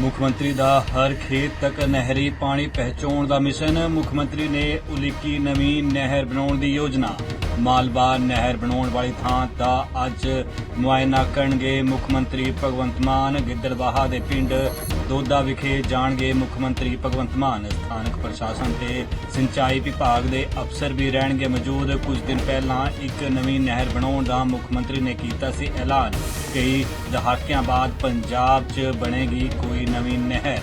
ਮੁੱਖ ਮੰਤਰੀ ਦਾ ਹਰ ਖੇਤ ਤੱਕ ਨਹਿਰੀ ਪਾਣੀ ਪਹੁੰਚਾਉਣ ਦਾ ਮਿਸ਼ਨ, ਮੁੱਖ ਮੰਤਰੀ ਨੇ ਉਲੀਕੀ ਨਵੀਂ ਨਹਿਰ ਬਣਾਉਣ ਦੀ ਯੋਜਨਾ। ਮਾਲਵਾ ਨਹਿਰ ਬਣਾਉਣ ਵਾਲੀ ਥਾਂ ਦਾ ਅੱਜ ਮੁਆਇਨਾ ਕਰਨਗੇ ਮੁੱਖ ਮੰਤਰੀ ਭਗਵੰਤ ਮਾਨ। ਗਿੱਦੜਬਾਹਾ ਦੇ ਪਿੰਡ ਦੋਦਾ ਵਿਖੇ ਜਾਣਗੇ ਮੁੱਖ ਮੰਤਰੀ ਭਗਵੰਤ ਮਾਨ। ਸਥਾਨਕ ਪ੍ਰਸ਼ਾਸਨ ਤੇ ਸਿੰਚਾਈ ਵਿਭਾਗ ਦੇ ਅਫਸਰ ਵੀ ਰਹਿਣਗੇ ਮੌਜੂਦ। ਕੁਝ ਦਿਨ ਪਹਿਲਾਂ ਇੱਕ ਨਵੀਂ ਨਹਿਰ ਬਣਾਉਣ ਦਾ ਮੁੱਖ ਮੰਤਰੀ ਨੇ ਕੀਤਾ ਸੀ ਐਲਾਨ। ਕਈ ਦਹਾਕਿਆਂ ਬਾਅਦ ਪੰਜਾਬ 'ਚ ਬਣੇਗੀ ਕੋਈ ਨਵੀਂ ਨਹਿਰ।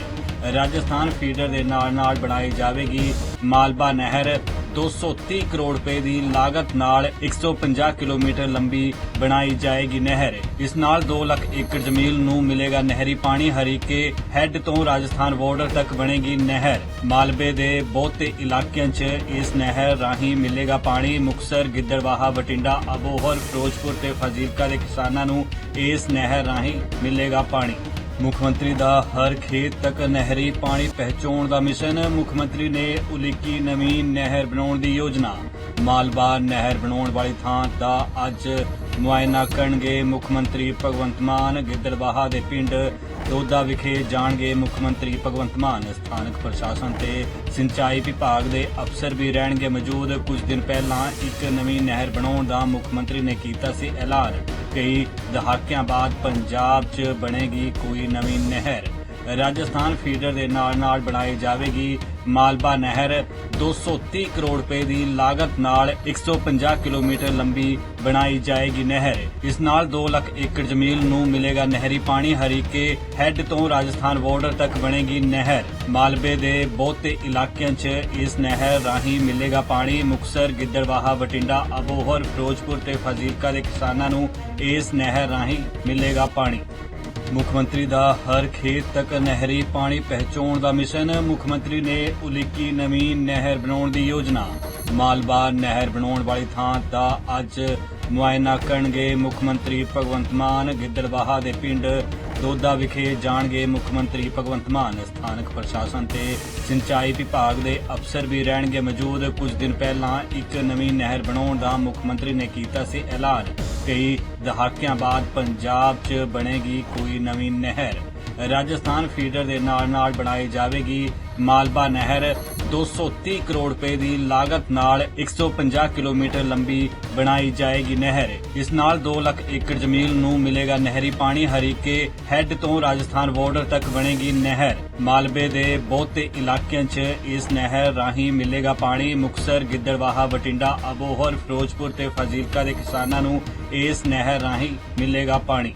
ਰਾਜਸਥਾਨ ਫੀਡਰ ਦੇ ਨਾਲ ਨਾਲ ਬਣਾਈ ਜਾਵੇਗੀ ਮਾਲਬਾ ਨਹਿਰ। 230 ਕਰੋੜ ਰੁਪਏ ਦੀ ਲਾਗਤ ਨਾਲ 150 ਕਿਲੋਮੀਟਰ ਲੰਬੀ ਬਣਾਈ ਜਾਏਗੀ ਨਹਿਰ। ਇਸ ਨਾਲ 2 ਲੱਖ ਏਕੜ ਜ਼ਮੀਨ ਨੂੰ ਮਿਲੇਗਾ ਨਹਿਰੀ ਪਾਣੀ। ਹਰੀਕੇ ਹੈੱਡ ਤੋਂ ਰਾਜਸਥਾਨ ਬਾਰਡਰ ਤੱਕ ਬਣੇਗੀ ਨਹਿਰ। ਮਾਲਬੇ ਦੇ ਬਹੁਤੇ ਇਲਾਕਿਆਂ 'ਚ ਇਸ ਨਹਿਰ ਰਾਹੀਂ ਮਿਲੇਗਾ ਪਾਣੀ। ਮੁਕਸਰ ਗਿੱਦੜਵਾਹਾ ਬਟਿੰਡਾ ਅਬੋਹਰ, ਫਿਰੋਜ਼ਪੁਰ ਤੇ ਫਾਜ਼ਿਲਕਾ ਦੇ ਕਿਸਾਨਾਂ ਨੂੰ ਇਸ ਨਹਿਰ ਰਾਹੀਂ ਮਿਲੇਗਾ ਪਾਣੀ। ਮੁੱਖ ਮੰਤਰੀ ਦਾ ਹਰ ਖੇਤ ਤੱਕ ਨਹਿਰੀ ਪਾਣੀ ਪਹੁੰਚਾਉਣ ਦਾ ਮਿਸ਼ਨ, ਮੁੱਖ ਮੰਤਰੀ ਨੇ ਉਲੀਕੀ ਨਵੀਂ ਨਹਿਰ ਬਣਾਉਣ ਦੀ ਯੋਜਨਾ। ਮਾਲਵਾ ਨਹਿਰ ਬਣਾਉਣ ਵਾਲੀ ਥਾਂ ਦਾ ਅੱਜ ਮੁਆਇਨਾ ਕਰਨਗੇ ਮੁੱਖ ਮੰਤਰੀ ਭਗਵੰਤ ਮਾਨ। ਗਿੱਦੜਬਾਹਾ ਦੇ ਪਿੰਡ ਦੋਦਾ ਵਿਖੇ ਜਾਣਗੇ ਮੁੱਖ ਮੰਤਰੀ ਭਗਵੰਤ ਮਾਨ। ਸਥਾਨਕ ਪ੍ਰਸ਼ਾਸਨ ਤੇ ਸਿੰਚਾਈ ਵਿਭਾਗ ਦੇ ਅਫਸਰ ਵੀ ਰਹਿਣਗੇ ਮੌਜੂਦ। ਕੁਝ ਦਿਨ ਪਹਿਲਾਂ ਇੱਕ ਨਵੀਂ ਨਹਿਰ ਬਣਾਉਣ ਦਾ ਮੁੱਖ ਮੰਤਰੀ ਨੇ ਕੀਤਾ ਸੀ ਐਲਾਨ। ਕਈ ਦਹਾਕਿਆਂ ਬਾਅਦ ਪੰਜਾਬ 'ਚ ਬਣੇਗੀ ਕੋਈ ਨਵੀਂ ਨਹਿਰ। ਰਾਜਸਥਾਨ ਫੀਡਰ ਦੇ ਨਾਲ ਨਾਲ ਬਣਾਈ ਜਾਵੇਗੀ ਮਾਲਬਾ ਨਹਿਰ। 230 ਕਰੋੜ ਰੁਪਏ ਦੀ ਲਾਗਤ ਨਾਲ 150 ਕਿਲੋਮੀਟਰ ਲੰਬੀ ਬਣਾਈ ਜਾਏਗੀ ਨਹਿਰ। ਇਸ ਨਾਲ 2 ਲੱਖ ਏਕੜ ਜ਼ਮੀਨ ਨੂੰ ਮਿਲੇਗਾ ਨਹਿਰੀ ਪਾਣੀ। ਹਰੀਕੇ ਹੈੱਡ ਤੋਂ ਰਾਜਸਥਾਨ ਬਾਰਡਰ ਤੱਕ ਬਣੇਗੀ ਨਹਿਰ। ਮਾਲਬੇ ਦੇ ਬਹੁਤੇ ਇਲਾਕਿਆਂ 'ਚ ਇਸ ਨਹਿਰ ਰਾਹੀਂ ਮਿਲੇਗਾ ਪਾਣੀ। ਮੁਕਸਰ ਗਿੱਦੜਬਾਹਾ ਬਟਿੰਡਾ ਅਬੋਹਰ, ਫਿਰੋਜ਼ਪੁਰ ਤੇ ਫਾਜ਼ਿਲਕਾ ਦੇ ਕਿਸਾਨਾਂ ਨੂੰ ਇਸ ਨਹਿਰ ਰਾਹੀਂ ਮਿਲੇਗਾ ਪਾਣੀ। ਮੁੱਖ ਮੰਤਰੀ ਦਾ ਹਰ ਖੇਤ ਤੱਕ ਨਹਿਰੀ ਪਾਣੀ ਪਹੁੰਚਾਉਣ ਦਾ ਮਿਸ਼ਨ। ਮੁੱਖ ਮੰਤਰੀ ਨੇ ਉਲੀਕੀ ਨਵੀਂ ਨਹਿਰ ਬਣਾਉਣ ਦੀ ਯੋਜਨਾ। ਮਾਲਵਾ ਨਹਿਰ ਬਣਾਉਣ ਵਾਲੀ ਥਾਂ ਦਾ ਅੱਜ ਮੁਆਇਨਾ ਕਰਨਗੇ ਮੁੱਖ ਮੰਤਰੀ ਭਗਵੰਤ ਮਾਨ। ਗਿੱਦੜਵਾਹਾ ਦੇ ਪਿੰਡ ਦੋਦਾ ਵਿਖੇ ਜਾਣਗੇ ਮੁੱਖ ਮੰਤਰੀ ਭਗਵੰਤ ਮਾਨ। ਸਥਾਨਕ ਪ੍ਰਸ਼ਾਸਨ ਤੇ ਸਿੰਚਾਈ ਵਿਭਾਗ ਦੇ ਅਫਸਰ ਵੀ ਰਹਿਣਗੇ ਮੌਜੂਦ। ਕੁਝ ਦਿਨ ਪਹਿਲਾਂ ਇੱਕ ਨਵੀਂ ਨਹਿਰ ਬਣਾਉਣ ਦਾ ਮੁੱਖ ਮੰਤਰੀ ਨੇ ਕੀਤਾ ਸੀ ਐਲਾਨ। ਕਈ ਦਹਾਕਿਆਂ ਬਾਅਦ ਪੰਜਾਬ 'ਚ ਬਣੇਗੀ ਕੋਈ ਨਵੀਂ ਨਹਿਰ। ਰਾਜਸਥਾਨ ਫੀਡਰ ਦੇ ਨਾਲ ਨਾਲ ਬਣਾਈ ਜਾਵੇਗੀ ਮਾਲਵਾ ਨਹਿਰ 230 ਕਰੋੜ ਰੁਪਏ ਦੀ ਲਾਗਤ ਨਾਲ 150 ਕਿਲੋਮੀਟਰ ਲੰਬੀ ਬਣਾਈ ਜਾਏਗੀ ਨਹਿਰ। ਇਸ ਨਾਲ 2 ਲੱਖ ਏਕੜ ਜ਼ਮੀਨ ਨੂੰ ਮਿਲੇਗਾ ਨਹਿਰੀ ਪਾਣੀ। ਹਰੀਕੇ ਹੈੱਡ ਤੋਂ ਰਾਜਸਥਾਨ ਬਾਰਡਰ ਤੱਕ ਬਣੇਗੀ ਨਹਿਰ। ਮਾਲਬੇ ਦੇ ਬਹੁਤੇ ਇਲਾਕਿਆਂ 'ਚ ਇਸ ਨਹਿਰ ਰਾਹੀਂ ਮਿਲੇਗਾ ਪਾਣੀ। ਮੁਕਸਰ ਗਿੱਦੜਵਾਹਾ ਬਟਿੰਡਾ ਅਬੋਹਰ, ਫਿਰੋਜ਼ਪੁਰ ਤੇ ਫਾਜ਼ਿਲਕਾ ਦੇ ਕਿਸਾਨਾਂ ਨੂੰ ਇਸ ਨਹਿਰ ਰਾਹੀਂ ਮਿਲੇਗਾ ਪਾਣੀ।